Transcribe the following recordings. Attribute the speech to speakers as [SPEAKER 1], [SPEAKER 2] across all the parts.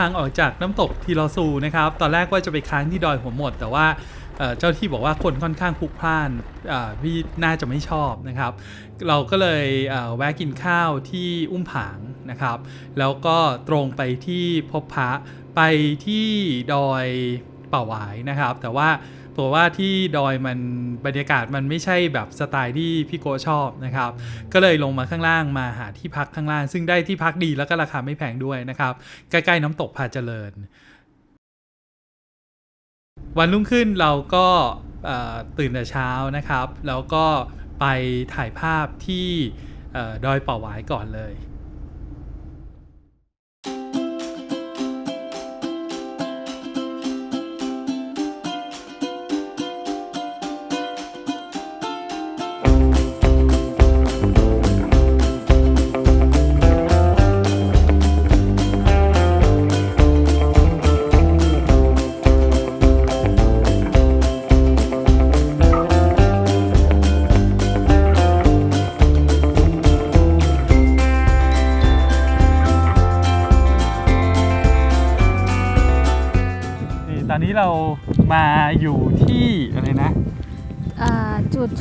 [SPEAKER 1] ทางออกจากน้ำตกทีลอซูนะครับ ตอนแรกว่าจะไปค้างที่ดอยหัวหมด แต่ว่าเจ้าที่บอกว่าคนค่อนข้างพลุกพล่านพี่น่าจะไม่ชอบนะครับ เราก็เลยแวะกินข้าวที่อุ้มผางนะครับ แล้วก็ตรงไปที่พบพระไปที่ดอยป่าหวายนะครับ แต่ว่า ตัวว่าที่ดอยมันบรรยากาศมันไม่ใช่แบบสไตล์ที่พี่โกชอบนะครับ ก็เลยลงมาข้างล่างมาหาที่พักข้างล่าง ซึ่งได้ที่พักดีแล้วก็ราคาไม่แพงด้วยนะครับ ใกล้ๆน้ำตกพาเจริญ วันรุ่งขึ้นเราก็ตื่นแต่เช้านะครับ แล้วก็ไปถ่ายภาพที่ดอยป่าหวายก่อนเลย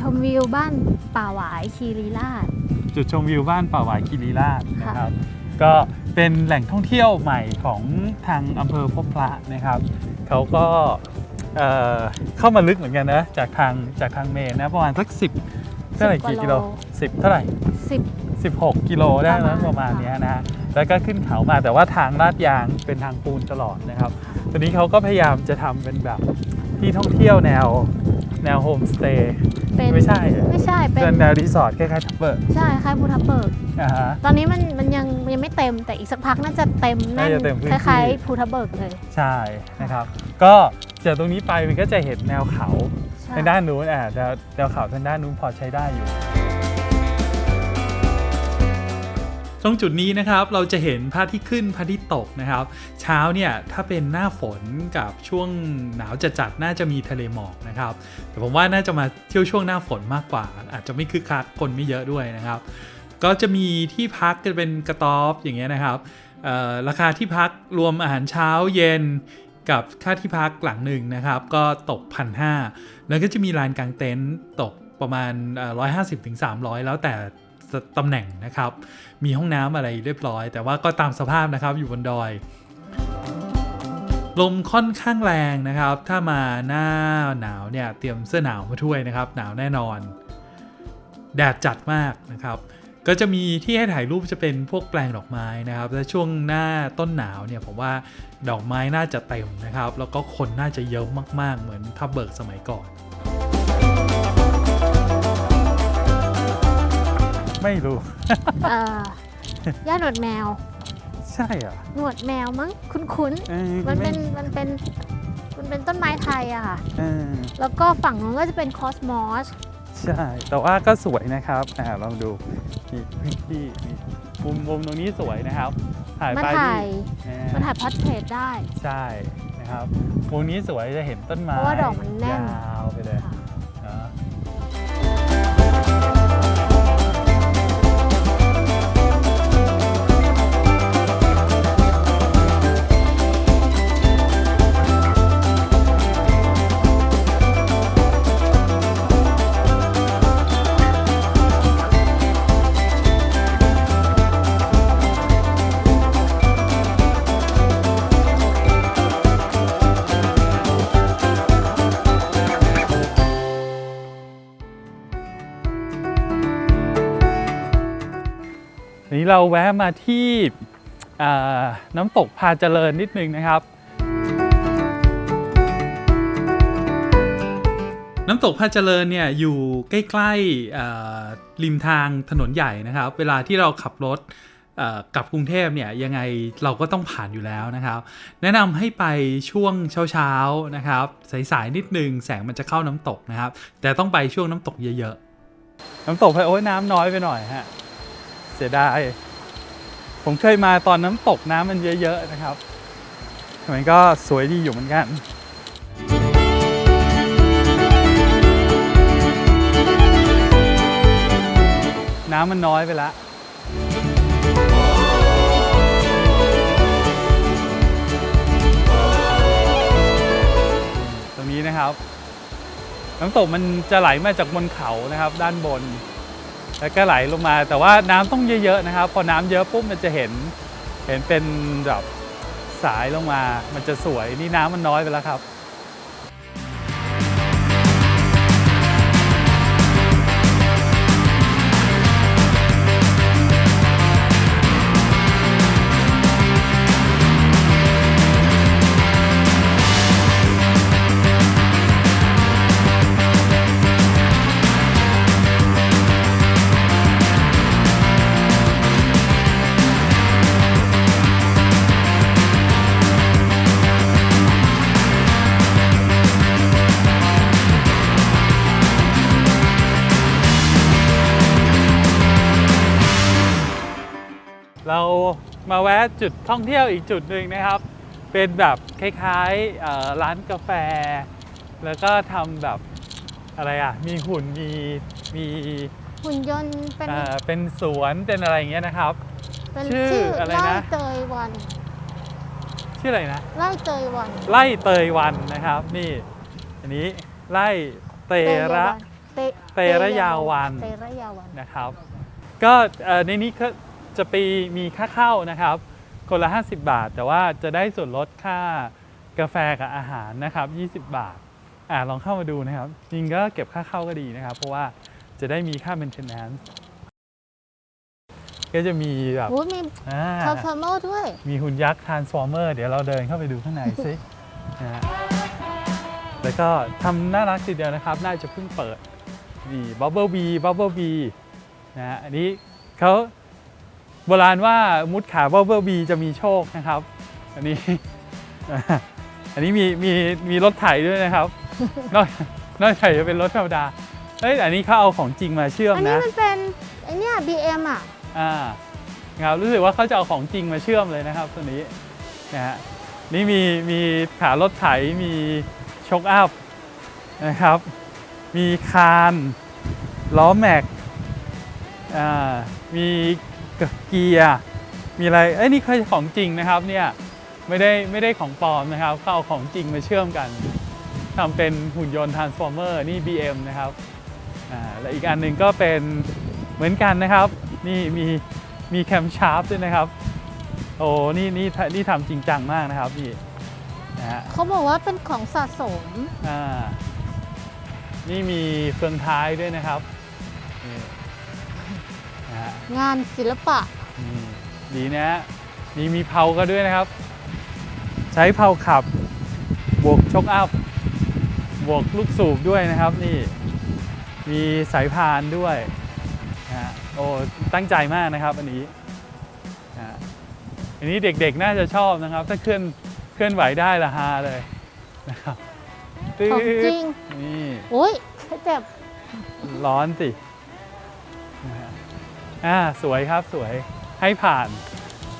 [SPEAKER 2] ชมวิวบ้านป่าหวายคีรีราช
[SPEAKER 1] จุดชมวิวบ้านป่าหวายคีรีราชนะ
[SPEAKER 2] ค่ะ
[SPEAKER 1] ครับ ก็เป็นแหล่งท่องเที่ยวใหม่ของทางอำเภอพบพระนะครับเขาก็เอ่อเข้ามาลึกเหมือนกันนะจากทางจากทางเมนนะประมาณสักสิบเท่าไหร่กี่กิโลสิบเท่าไหร่
[SPEAKER 2] สิบ
[SPEAKER 1] 16กิโลได้แล้วป
[SPEAKER 2] ประระ
[SPEAKER 1] มา
[SPEAKER 2] มา
[SPEAKER 1] ณ
[SPEAKER 2] ณ
[SPEAKER 1] เนี้ยนะฮะแล้วก็ขึ้นเขามาแต่ว่าทางลาดยางเป็นทางปูนตลอดนะครับตอนนี้เขาก็พยายามจะทำเป็นแบบที่ท่องเที่ยวแนว แนวโฮมสเตย์
[SPEAKER 2] เป็น
[SPEAKER 1] ไม่ใช่อะ
[SPEAKER 2] ไม่ใช่เป็
[SPEAKER 1] เป็น
[SPEAKER 2] น
[SPEAKER 1] แนวรีสอร์ทคล้ายๆทับเบิร์ก
[SPEAKER 2] ใช่คล้ายภูทับเบิก
[SPEAKER 1] อ่าฮะ
[SPEAKER 2] ตอนนี้มันมันยังยังไม่เต็มแต่อีกสักพักน่าจะเต็มแน่น
[SPEAKER 1] น่าจะเต็มพื้น
[SPEAKER 2] ค
[SPEAKER 1] ที่
[SPEAKER 2] ล้ายๆภูทับเบิกเลย
[SPEAKER 1] ใช่นะครับ ก็จากตรงนี้ไปมันก็จะเห็นแนวเขา
[SPEAKER 2] ใช่
[SPEAKER 1] ทางด้านนู้นอะแนวแนวเขาทางด้านนู้นพอใช้ได้อยู่ ตรงจุดนี้นะครับเราจะเห็นพระอาที่ขึ้นพระอาที่ตกนะครับ เช้าเนี่ยถ้าเป็นหน้าฝนกับช่วงหนาวจัดๆน่าจะมีทะเลหมอกนะครับ แต่ผมว่าน่าจะมาเที่ยวช่วงหน้าฝนมากกว่า อาจจะไม่คึกคักคนไม่เยอะด้วยนะครับ ก็จะมีที่พักจะเป็นกระต๊อบอย่างเงี้ยนะครับราคาที่พักรวมอาหารเช้าเย็นกับค่าที่พักหลังหนึ่งนะครับ ก็ตกพันห้าแล้วก็จะมีลานกลางเต็นท์ตกประมาณร้อยห้าสิบถึงสามร้อยแล้วแต่ ตำแหน่งนะครับ มีห้องน้ำอะไรเรียบร้อย แต่ว่าก็ตามสภาพนะครับอยู่บนดอย ลมค่อนข้างแรงนะครับ ถ้ามาหน้าหนาวเนี่ยเตรียมเสื้อหนาวมาด้วยนะครับ หนาวแน่นอน แดดจัดมากนะครับก็จะมีที่ให้ถ่ายรูปจะเป็นพวกแปลงดอกไม้นะครับ และช่วงหน้าต้นหนาวเนี่ยผมว่าดอกไม้น่าจะเต็มนะครับ แล้วก็คนน่าจะเยอะมากๆ เหมือนทับเบิกสมัยก่อน ไม่รู้
[SPEAKER 2] เอ่อย่าหนวดแมว
[SPEAKER 1] ใช่เหรอ
[SPEAKER 2] หนวดแมวมั้งคุ้น
[SPEAKER 1] เออ
[SPEAKER 2] ๆมันเป็นมันเป็นมันเป็นต้นไม้ไทยอะค่ะ
[SPEAKER 1] เออ
[SPEAKER 2] แล้วก็ฝั่งนู้นก็จะเป็นคอสมอส
[SPEAKER 1] ใช่ แต่ว่าก็สวยนะครับอ่าลองดูนี่พื้นที่นี่มุมมุมตรงนี้สวยนะครับถ่าย
[SPEAKER 2] มา
[SPEAKER 1] ไป
[SPEAKER 2] ถ่าย
[SPEAKER 1] นี่
[SPEAKER 2] มาถ่ายพอร์เทรตได้
[SPEAKER 1] ใช่นะครับมุมนี้สวยจะเห็นต้นไม้
[SPEAKER 2] เพราะว่าดอกมันแน่น
[SPEAKER 1] ยาวไป เราแวะมาที่น้ำตกพาเจริญนิดนึงนะครับ น้ำตกพาเจริญเนี่ยอยู่ใกล้ๆริมทางถนนใหญ่นะครับ เวลาที่เราขับรถกลับกรุงเทพเนี่ยยังไงเราก็ต้องผ่านอยู่แล้วนะครับ แนะนำให้ไปช่วงเช้าๆนะครับสายๆนิดนึงแสงมันจะเข้าน้ำตกนะครับ แต่ต้องไปช่วงน้ำตกเยอะๆ น้ำตกไปโอ้ยน้ำน้อยไปหน่อยฮะ สียดาย ผมเคยมาตอนน้ำตกน้ำมันเยอะ ๆ นะครับ มันก็สวยดีอยู่เหมือนกันน้ำมันน้อยไปแล้วตรงนี้นะครับ น้ำตกมันจะไหลมาจากบนเขานะครับ ด้านบน แล้วก็ไหลลงมา แต่ว่าน้ำต้องเยอะๆนะครับ พอน้ำเยอะปุ๊บมันจะเห็นเห็นเป็นแบบสายลงมา มันจะสวยนี่น้ำมันน้อยไปแล้วครับะจุดท่องเที่ยวอีกจุดหนึ่งนะครับ เป็นแบบคล้ายๆเอ่อร้านกาแฟ แล้วก็ทำแบบอะไรอะ มีหุ่นมีมี
[SPEAKER 2] หุ่นยนต์เป็น
[SPEAKER 1] เอ่อเป็นสวนเป็นอะไรอย่างเงี้ยนะครับ
[SPEAKER 2] เป็น
[SPEAKER 1] ชื่อ
[SPEAKER 2] ชื่อ
[SPEAKER 1] อะไร
[SPEAKER 2] ไล่
[SPEAKER 1] นะ
[SPEAKER 2] เตยวัน
[SPEAKER 1] ชื่ออะไรนะ
[SPEAKER 2] ไล่เตยวัน
[SPEAKER 1] ไล่เตยวันนะครับ นี่ อันนี้ไล่เตระ
[SPEAKER 2] เต
[SPEAKER 1] เตระยาวัน
[SPEAKER 2] เตระยาวัน
[SPEAKER 1] นะครับ ก็เอ่อในนี้ก็จะไปมีค่าเข้านะครับ คนละ 50 บาท แต่ว่าจะได้ส่วนลดค่ากาแฟกับอาหารนะครับ 20 บาทอ่าลองเข้ามาดูนะครับ จริงก็เก็บค่าเข้าก็ดีนะครับ เพราะว่าจะได้มีค่า maintenance ก็จะมีแบบ
[SPEAKER 2] โอ้ยมี
[SPEAKER 1] อ่า
[SPEAKER 2] ทาร์ฟอร์เมอร์ด้วย
[SPEAKER 1] มีหุ่นยักษ์ transformer เดี๋ยวเราเดินเข้าไปดูข้างในซินะฮะแล้วก็ทำน่ารักทีเดียวนะครับ น่าจะเพิ่งเปิดนี่ Bubble Bee Bubble Bee นะฮะอันนี้เขา โบราณว่ามุดขา Bubble Bee จะมีโชคนะครับ อันนี้ อันนี้มีมีมีรถไถด้วยนะครับ นอกนอกจากจะเป็นรถธรรมดาเฮ้ยอันนี้เขาเอาของจริงมาเชื่อม
[SPEAKER 2] อันนี้
[SPEAKER 1] นะ
[SPEAKER 2] มันเป็นไอเนี้ย BM อะ
[SPEAKER 1] อ่าครับรู้สึกว่าเขาจะเอาของจริงมาเชื่อมเลยนะครับ ตัวนี้นะฮะนี่มีมีขารถไถมีช็อคอัพนะครับ มีคานล้อแม็กอ่ามี เกียร์มีอะไรเอ้ยนี่คือของจริงนะครับเนี่ยไม่ได้ไม่ได้ของปลอมนะครับเขาเอาของจริงมาเชื่อมกันทำเป็นหุ่นยนต์ทรานส์ฟอร์เมอร์นี่ BM นะครับอ่าและอีกอันหนึ่งก็เป็นเหมือนกันนะครับ นี่มีมีแคมชาร์ปด้วยนะครับ โอ้นี่นี่นี่ทำจริงจังมากนะครับนี่นะฮะ
[SPEAKER 2] เขาบอกว่าเป็นของสะสม
[SPEAKER 1] อ่านี่มีเฟืองท้ายด้วยนะครับนี่นะฮะ
[SPEAKER 2] งานศิลปะ
[SPEAKER 1] นี่ดีนะฮะมีมีเพาก็ด้วยนะครับ ใช้เพาขับบวกชกอัพบวกลูกสูบด้วยนะครับนี่ มีสายพานด้วยนะฮะโอ้ตั้งใจมากนะครับอันนี้นะฮะอันนี้เด็กๆน่าจะชอบนะครับ ถ้าเคลื่อนเคลื่อนไหวได้ละฮาเลยนะครับตึ๊
[SPEAKER 2] ของจริ
[SPEAKER 1] ด
[SPEAKER 2] ง
[SPEAKER 1] นี่
[SPEAKER 2] โอ้ยเจ็บ
[SPEAKER 1] ร้อนสินะฮะ อ่าสวยครับสวยให้ผ่าน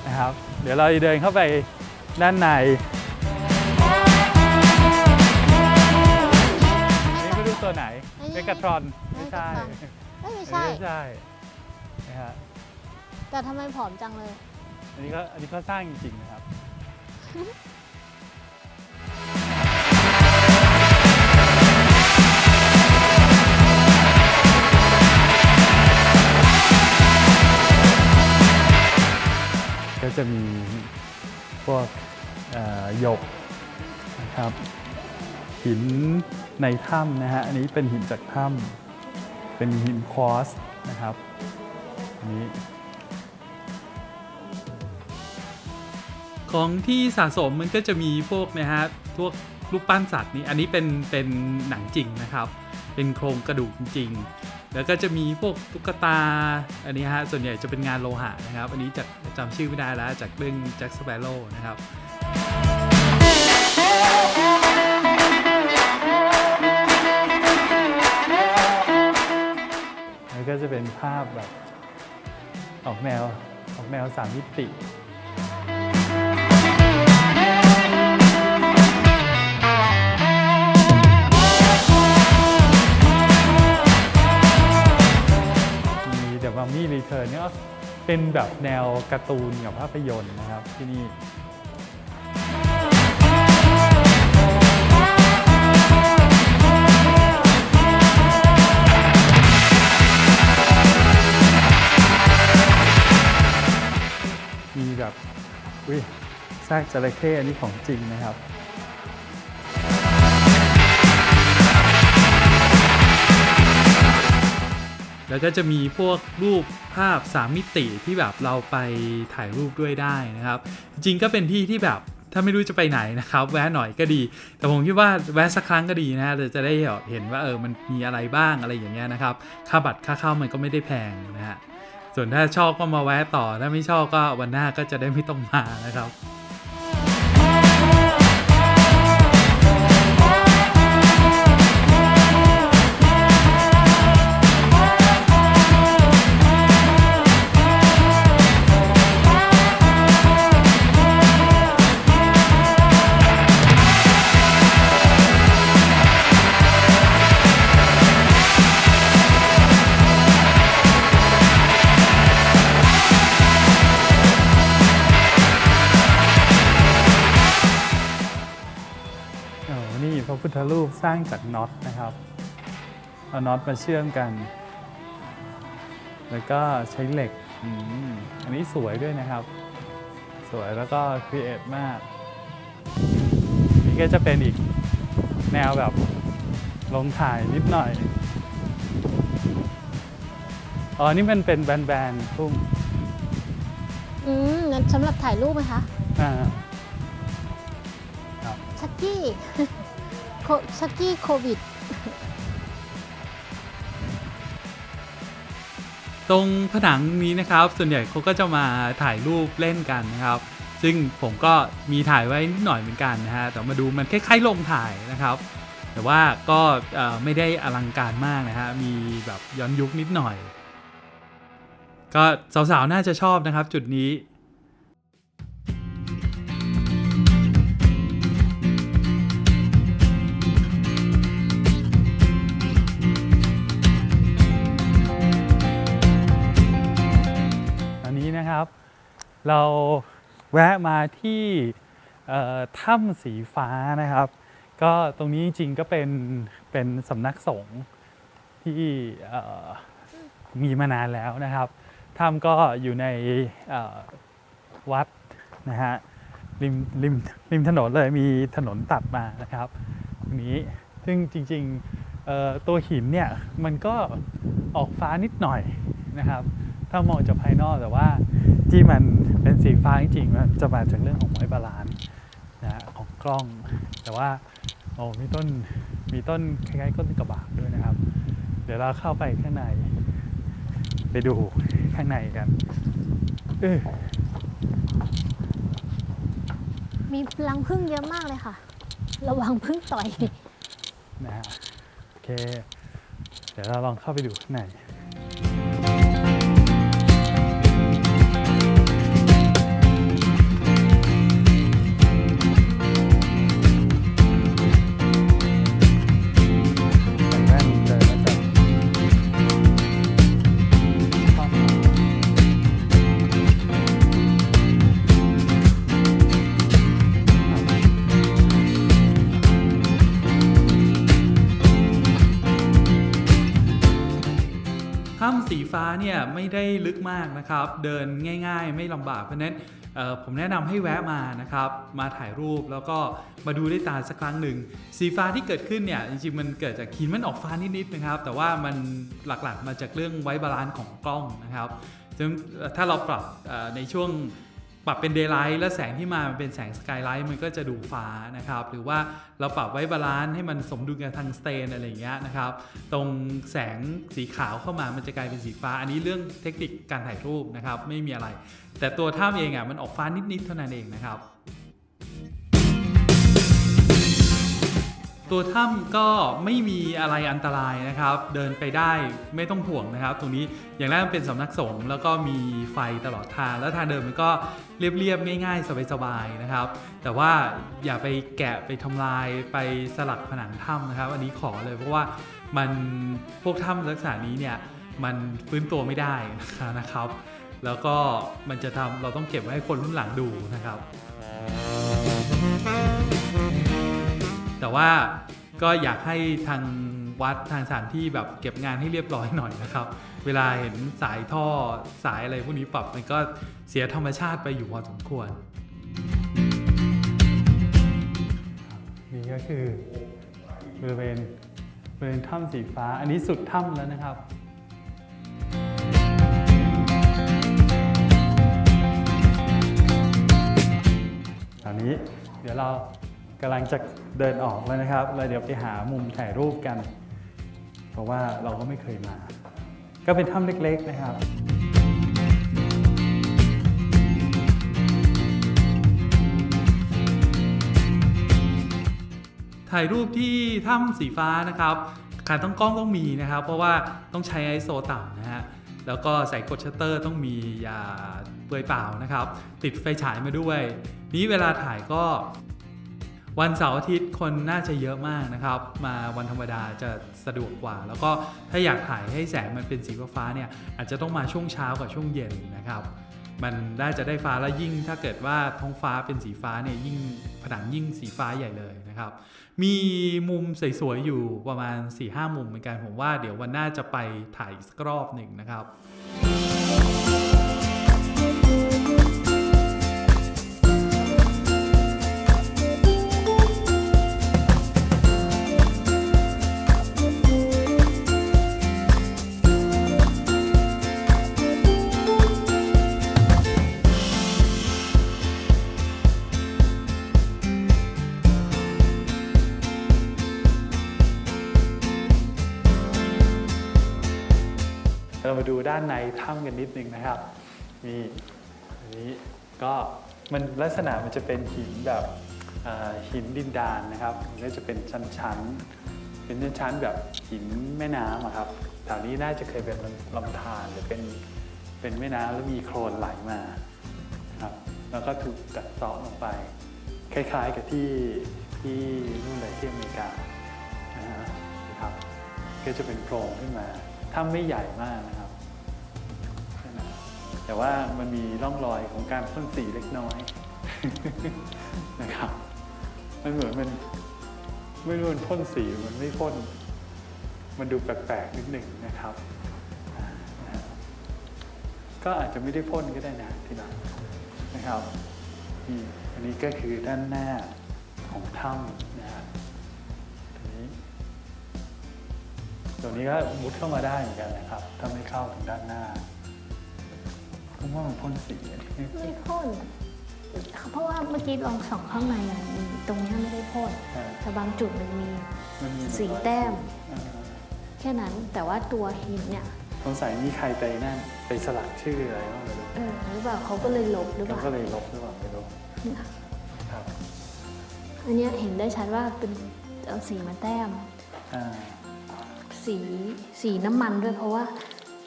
[SPEAKER 1] นะครับ เดี๋ยวเราจะเดินเข้าไปด้านในนี่ไม่รู้ตัวไหน
[SPEAKER 2] อันนี้
[SPEAKER 1] เมกาทรอนไม่ใช่
[SPEAKER 2] เอ้ยไม่
[SPEAKER 1] อัน
[SPEAKER 2] ใช่
[SPEAKER 1] นี้ไม่ใช่นะฮะ
[SPEAKER 2] แต่ทำไมผอมจังเลย
[SPEAKER 1] อันนี้ก็อันนี้ก็สร้างจริงๆนะครับ จะมีพวกหยกนะครับหินในถ้ำนะฮะอันนี้เป็นหินจากถ้ำเป็นหินควอสนะครับอันนี้ของที่สะสมมันก็จะมีพวกนะฮะพวกรูปปั้นสัตว์นี่อันนี้เป็นเป็นหนังจริงนะครับ เป็นโครงกระดูกจริง แล้วก็จะมีพวกตุ๊กตา อันนี้ฮะ ส่วนใหญ่จะเป็นงานโลหะนะครับ อันนี้จากจำชื่อไม่ได้แล้ว จากเรื่องแจ็คสเปโร่นะครับแล้วก็จะเป็นภาพแบบออกแนวออกแนวสามมิติ เป็นแบบแนวการ์ตูนกับภาพยนตร์นะครับที่นี่มีแบบอุ้ยซากจระเข้อันนี้ของจริงนะครับ แล้วก็จะมีพวกรูปภาพ 3 มิติที่แบบเราไปถ่ายรูปด้วยได้นะครับ จริงก็เป็นที่ที่แบบถ้าไม่รู้จะไปไหนนะครับ แวะหน่อยก็ดี แต่ผมคิดว่าแวะสักครั้งก็ดีนะฮะเราจะได้เห็นว่าเออมันมีอะไรบ้างอะไรอย่างเงี้ยนะครับ ค่าบัตรค่าเข้ามันก็ไม่ได้แพงนะฮะส่วนถ้าชอบก็มาแวะต่อถ้าไม่ชอบก็วันหน้าก็จะได้ไม่ต้องมานะครับ ระพุทธรูปสร้างจากน็อตนะครับเอาน็อตมาเชื่อมกัน แล้วก็ใช้เหล็กอมอันนี้สวยด้วยนะครับ สวยแล้วก็ครีเอทมาก นี่ก็จะเป็นอีกแนวแบบลงถ่ายนิดหน่อย อ๋อ นี่มันเป็นแบนๆพุ่ม
[SPEAKER 2] อืมงั้นสำหรับถ่ายรูปไหมคะ
[SPEAKER 1] อ่า
[SPEAKER 2] ชักกี้โค ชักกี้โควิด
[SPEAKER 1] ตรงผนังนี้นะครับ ส่วนใหญ่เขาก็จะมาถ่ายรูปเล่นกันนะครับ ซึ่งผมก็มีถ่ายไว้นิดหน่อยเหมือนกันนะฮะ แต่มาดูมันคล้ายๆลงถ่ายนะครับ แต่ว่าก็ไม่ได้อลังการมากนะฮะ มีแบบย้อนยุคนิดหน่อย ก็สาวๆ น่าจะชอบนะครับจุดนี้ เราแวะมาที่ถ้ำสีฟ้านะครับ ก็ตรงนี้จริงก็เป็นเป็นสำนักสงฆ์ที่มีมานานแล้วนะครับถ้ำก็อยู่ในวัดนะฮะริมริมริมถนนเลยมีถนนตัดมานะครับตรงนี้ซึ่งจริงๆตัวหินเนี่ยมันก็ออกฟ้านิดหน่อยนะครับ ถ้ามองจากภายนอกแต่ว่าที่มัน สีฟ้าจริงๆมันจะมาจากเรื่องของไม้บาลานซ์นะฮะของกล้อง แต่ว่าโอ้มีต้นมีต้นคล้ายๆต้นกระบากด้วยนะครับ เดี๋ยวเราเข้าไปข้างใน ไปดูข้างในกันเออ
[SPEAKER 2] มีรังผึ้งเยอะมากเลยค่ะ ระวังผึ้งต่อย
[SPEAKER 1] นะฮะโอเค เดี๋ยวเราลองเข้าไปดูข้างใน ไม่ได้ลึกมากนะครับ เดินง่าย ๆ ไม่ลำบากเพราะนั้นผมแนะนำให้แวะมานะครับ มาถ่ายรูปแล้วก็มาดูด้วยตาสักครั้งหนึ่ง สีฟ้าที่เกิดขึ้นเนี่ย จริงๆ มันเกิดจากหินมันออกฟ้านิดๆนะครับ แต่ว่ามันหลักๆมาจากเรื่องไว้บาลานซ์ของกล้องนะครับถ้าเราปรับในช่วง ปรับเป็นเดย์ไลท์แล้วแสงที่มามันเป็นแสงสกายไลท์มันก็จะดูฟ้านะครับ หรือว่าเราปรับไว้บาลานซ์ให้มันสมดุลกับทางสเตนอะไรอย่างเงี้ยนะครับ ตรงแสงสีขาวเข้ามามันจะกลายเป็นสีฟ้า อันนี้เรื่องเทคนิคการถ่ายรูปนะครับ ไม่มีอะไร แต่ตัวท่ามเองอะมันออกฟ้านิดๆเท่านั้นเองนะครับ ตัวถ้ำก็ไม่มีอะไรอันตรายนะครับ เดินไปได้ไม่ต้องห่วงนะครับ ตรงนี้อย่างแรกมันเป็นสำนักสงฆ์แล้วก็มีไฟตลอดทางแล้วทางเดินมันก็เรียบๆง่าย ๆ สบายๆนะครับ แต่ว่าอย่าไปแกะไปทำลายไปสลักผนังถ้ำนะครับ อันนี้ขอเลยเพราะว่ามันพวกถ้ำลักษณะนี้เนี่ยมันฟื้นตัวไม่ได้นะครับ แล้วก็มันจะทำเราต้องเก็บไว้ให้คนรุ่นหลังดูนะครับ แต่ว่าก็อยากให้ทางวัดทางสถานที่แบบเก็บงานให้เรียบร้อยหน่อยนะครับ เวลาเห็นสายท่อสายอะไรพวกนี้ปรับมันก็เสียธรรมชาติไปอยู่พอสมควร นี่ก็คือบริเวณบริเวณถ้ำสีฟ้า อันนี้สุดถ้ำแล้วนะครับตอนนี้เดี๋ยวเรา กำลังจะเดินออกแล้วนะครับแล้วเดี๋ยวไปหามุมถ่ายรูปกัน เพราะว่าเราก็ไม่เคยมา ก็เป็นถ้ำเล็กๆนะครับถ่ายรูปที่ถ้ำสีฟ้านะครับการต้องกล้องต้องมีนะครับ เพราะว่าต้องใช้ ISO ต่ำนะฮะแล้วก็ใส่กดชัตเตอร์ต้องมีอย่าเปลือยเปล่านะครับ ติดไฟฉายมาด้วย นี้เวลาถ่ายก็ วันเสาร์อาทิตย์คนน่าจะเยอะมากนะครับ มาวันธรรมดาจะสะดวกกว่า แล้วก็ถ้าอยากถ่ายให้แสงมันเป็นสีฟ้าเนี่ยอาจจะต้องมาช่วงเช้ากับช่วงเย็นนะครับมันได้จะได้ฟ้าแล้วยิ่งถ้าเกิดว่าท้องฟ้าเป็นสีฟ้าเนี่ยยิ่งผนังยิ่งสีฟ้าใหญ่เลยนะครับ มีมุมสวยๆอยู่ประมาณ 4-5 มุมเหมือนกันผมว่าเดี๋ยววันหน้าจะไปถ่ายอีกสักรอบหนึ่งนะครับ มาดูด้านในถ้ำกันนิดนึงนะครับมีอันนี้ก็มันลักษณะมันจะเป็นหินแบบหินดินดานนะครับนก็จะเป็นชั้นๆ เป็นชั้นๆแบบหินแม่น้ำครับแถวนี้น่าจะเคยเป็นลำธารหรือเป็นเป็นแม่น้ำแล้วมีโคลนไหลมาครับแล้วก็ถูกกัดเซาะลงไป คล้ายๆกับที่ที่นู่นเลยที่อเมริกานะครับก็จะเป็นโพรงขึ้นมาถ้ำไม่ใหญ่มากนะครับ แต่ว่ามันมีร่องรอยของการพ่นสีเล็กน้อยนะครับ มันเหมือนมันไม่รู้มันพ่นสีมันไม่พ่น มันดูแปลกๆนิดหนึ่งนะครับ ก็อาจจะไม่ได้พ่นก็ได้นะทีหลังนะครับนี่อันนี้ก็คือด้านหน้าของถ้ำนะฮะตรงนี้ตรงนี้ก็มุดเข้ามาได้เหมือนกันนะครับ ถ้าไม่เข้าถึงด้านหน้า ผมว่ามันพ่นสีอันนี้
[SPEAKER 2] ไม่พ่นเพราะว่าเมื่อกี้ลองส่องข้างในอะมีตรงเนี้ยไม่ได้พ่น
[SPEAKER 1] อ่า
[SPEAKER 2] แต่บางจุดมันมี
[SPEAKER 1] มันมี
[SPEAKER 2] สีแต้ม
[SPEAKER 1] อ่า
[SPEAKER 2] แค่นั้นแต่ว่าตัวหินเนี่ย
[SPEAKER 1] สงสัยมีใครไปนั่นไปสลักชื่ออะไรบ้างไม่รู้
[SPEAKER 2] เออหรือเปล่าเขาก็เลยลบหรือเป
[SPEAKER 1] แล้ว
[SPEAKER 2] ล่า
[SPEAKER 1] ก็เลยลบหรือเปล่าไม่รู้
[SPEAKER 2] เนี่ย
[SPEAKER 1] ครับ
[SPEAKER 2] อันเนี้ยเห็นได้ชัดว่าเป็นเอาสีมาแต้ม
[SPEAKER 1] อ่า
[SPEAKER 2] สีสีน้ำมันด้วยเพราะว่า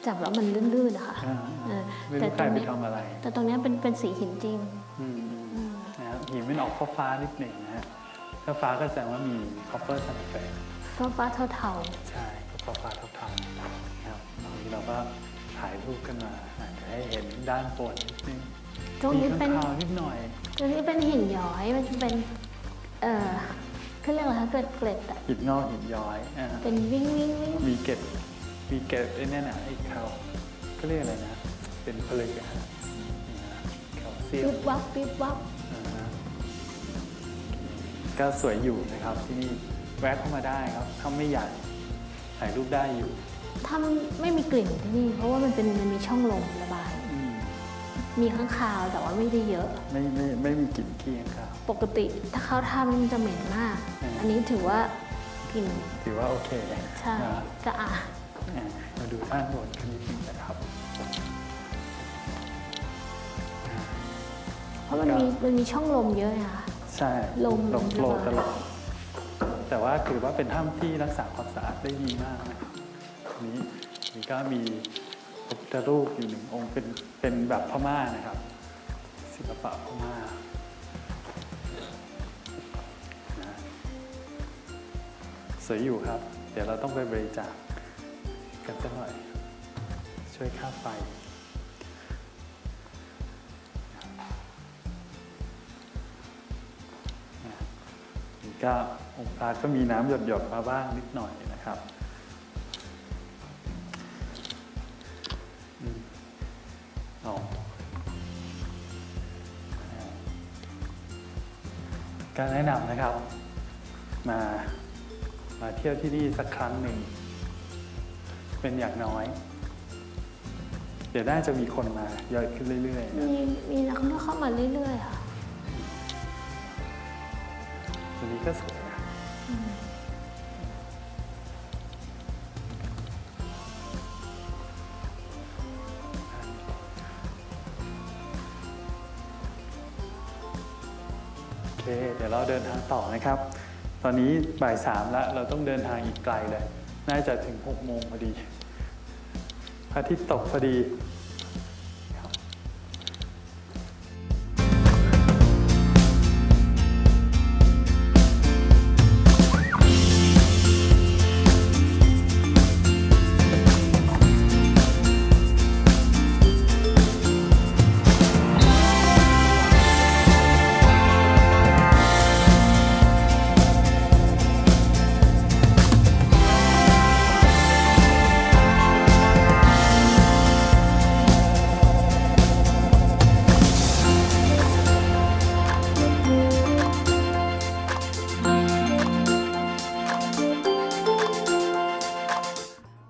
[SPEAKER 2] จับแล้วมันลื่นๆนะคะ
[SPEAKER 1] อ่า
[SPEAKER 2] เออ
[SPEAKER 1] ไม่
[SPEAKER 2] แต่
[SPEAKER 1] รู้
[SPEAKER 2] ต
[SPEAKER 1] ใคร
[SPEAKER 2] รง
[SPEAKER 1] ไป
[SPEAKER 2] เนี้ย
[SPEAKER 1] ทำอะไร
[SPEAKER 2] แต่ตรงเนี้ยเป็นเป็นสีหินจริง
[SPEAKER 1] อืม
[SPEAKER 2] อืม
[SPEAKER 1] นะครับหินมันออกฟ้าๆนิดหนึ่งนะฮะถ้าฟ้าก็แสดงว่ามีคอปเปอร์ซัลเฟต
[SPEAKER 2] ฟ้าฟ้าเทาเทา
[SPEAKER 1] ใช่ก็ฟ้าๆเทาๆนะครับตรงนี้เราก็ถ่ายรูปกันมาอาจจะให้เห็นด้านบนนิดนึง
[SPEAKER 2] ๆตรงนี้เป็น
[SPEAKER 1] มีข้างคาวนิดหน่อย
[SPEAKER 2] ตรงนี้เป็นหินย้อยมันจะเป็นเออเขาเรียกอะไรคะเกล็ดเกล็ดๆอะ
[SPEAKER 1] หินงอกหินย้อยอ่า
[SPEAKER 2] เป็นวิ่งวิ่งวิ่ง
[SPEAKER 1] มีเกล็ด มีเกล็ดไอ้นั่นน่ะไอ้เขาก็เรียกอะไรนะ เป็นผลึกอะฮะนี่นะแคลเซียม
[SPEAKER 2] ปิ๊บวับปิ๊บวับ
[SPEAKER 1] อ่าฮะก็สวยอยู่นะครับที่นี่แวะเข้ามาได้ครับถ้าไม่ใหญ่ถ่ายรูปได้อยู่
[SPEAKER 2] ถ้าไม่มีกลิ่นที่นี่ เพราะว่ามันเป็นมันมีช่องลมระบาย
[SPEAKER 1] อืม
[SPEAKER 2] มีข้างคาวแต่ว่าไม่ได้เยอะ
[SPEAKER 1] ไม่ไม่ไม่มีกลิ่นขี้ครับ
[SPEAKER 2] ปกติถ้าเข้าถ้ำมันจะเหม็นมาก
[SPEAKER 1] อืม
[SPEAKER 2] อันนี้ถือว่ากลิ่น
[SPEAKER 1] ถือว่าโอเค
[SPEAKER 2] ใช่
[SPEAKER 1] นะ
[SPEAKER 2] สะอาด
[SPEAKER 1] อ่ามาดูด้านบนกันนิดนึงนะครับ
[SPEAKER 2] เพราะมันมีมันมีช่องลมเยอะนะคะ
[SPEAKER 1] ใช่
[SPEAKER 2] ลม
[SPEAKER 1] ลมโฟลว์ต
[SPEAKER 2] ระบาย
[SPEAKER 1] ลอดแต่ว่าถือว่าเป็นถ้ำที่รักษาความสะอาดได้ดีมากนะครับอันนี้นี่ก็มีพระพุทธรูปอยู่หนึ่งองค์เป็นเป็นแบบพม่านะครับ ศิลปะพม่านะสวยอยู่ครับ เดี๋ยวเราต้องไปบริจาค กันสักหน่อย ช่วยค่าไฟ ก็องค์พระก็มีน้ำหยดๆมาบ้างนิดหน่อยนะครับอืมอ๋ออ่าก็แนะนำนะครับ มา มาเที่ยวที่นี่สักครั้งหนึ่ง เป็นอย่างน้อย เดี๋ยวน่าจะมีคนมาเยอะขึ้นเรื่อยๆนะ
[SPEAKER 2] มีมีนักท่องเที่ยวเข้ามาเรื่อยๆค่ะ
[SPEAKER 1] ตัวนี้ก็สวยนะโอเค เดี๋ยวเราเดินทางต่อนะครับ ตอนนี้บ่ายสามแล้วเราต้องเดินทางอีกไกลเลย น่าจะถึงหกโมงพอดีพระอาทิตย์ตกพอดี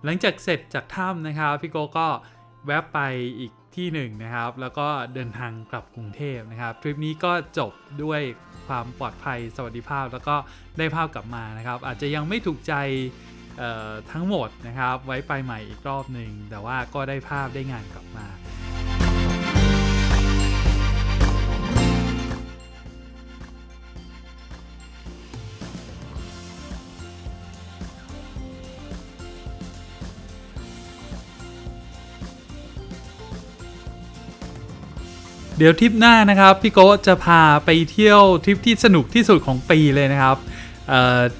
[SPEAKER 1] หลังจากเสร็จจากถ้ำนะครับพี่โกก็แวะไปอีกที่หนึ่งนะครับ แล้วก็เดินทางกลับกรุงเทพนะครับ ทริปนี้ก็จบด้วยความปลอดภัยสวัสดิภาพแล้วก็ได้ภาพกลับมานะครับ อาจจะยังไม่ถูกใจทั้งหมดนะครับ ไว้ไปใหม่อีกรอบหนึ่งแต่ว่าก็ได้ภาพได้งานกลับมา เดี๋ยวทริปหน้านะครับพี่โกจะพาไปเที่ยวทริปที่สนุกที่สุดของปีเลยนะครับเ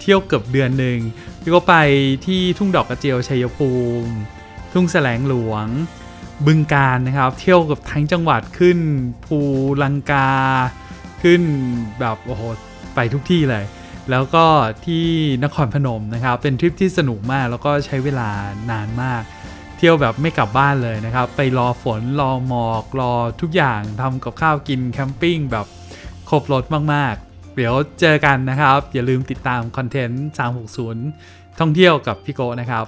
[SPEAKER 1] เที่ยวเกือบเดือนหนึ่งพี่โกไปที่ทุ่งดอกกระเจียวชัยภูมิ ทุ่งแสลงหลวง บึงการนะครับ เที่ยวกับทั้งจังหวัดขึ้นภูลังกา ขึ้นแบบโอ้โหไปทุกที่เลย แล้วก็ที่นครพนมนะครับ เป็นทริปที่สนุกมากแล้วก็ใช้เวลานานมาก ที่ยวแบบไม่กลับบ้านเลยนะครับ ไปรอฝนรอหมอกรอทุกอย่างทำกับข้าวกินแคมปิ้งแบบครบรถมากๆ เดี๋ยวเจอกันนะครับ อย่าลืมติดตามคอนเทนต์ 360 ท่องเที่ยวกับพี่โกะนะครับ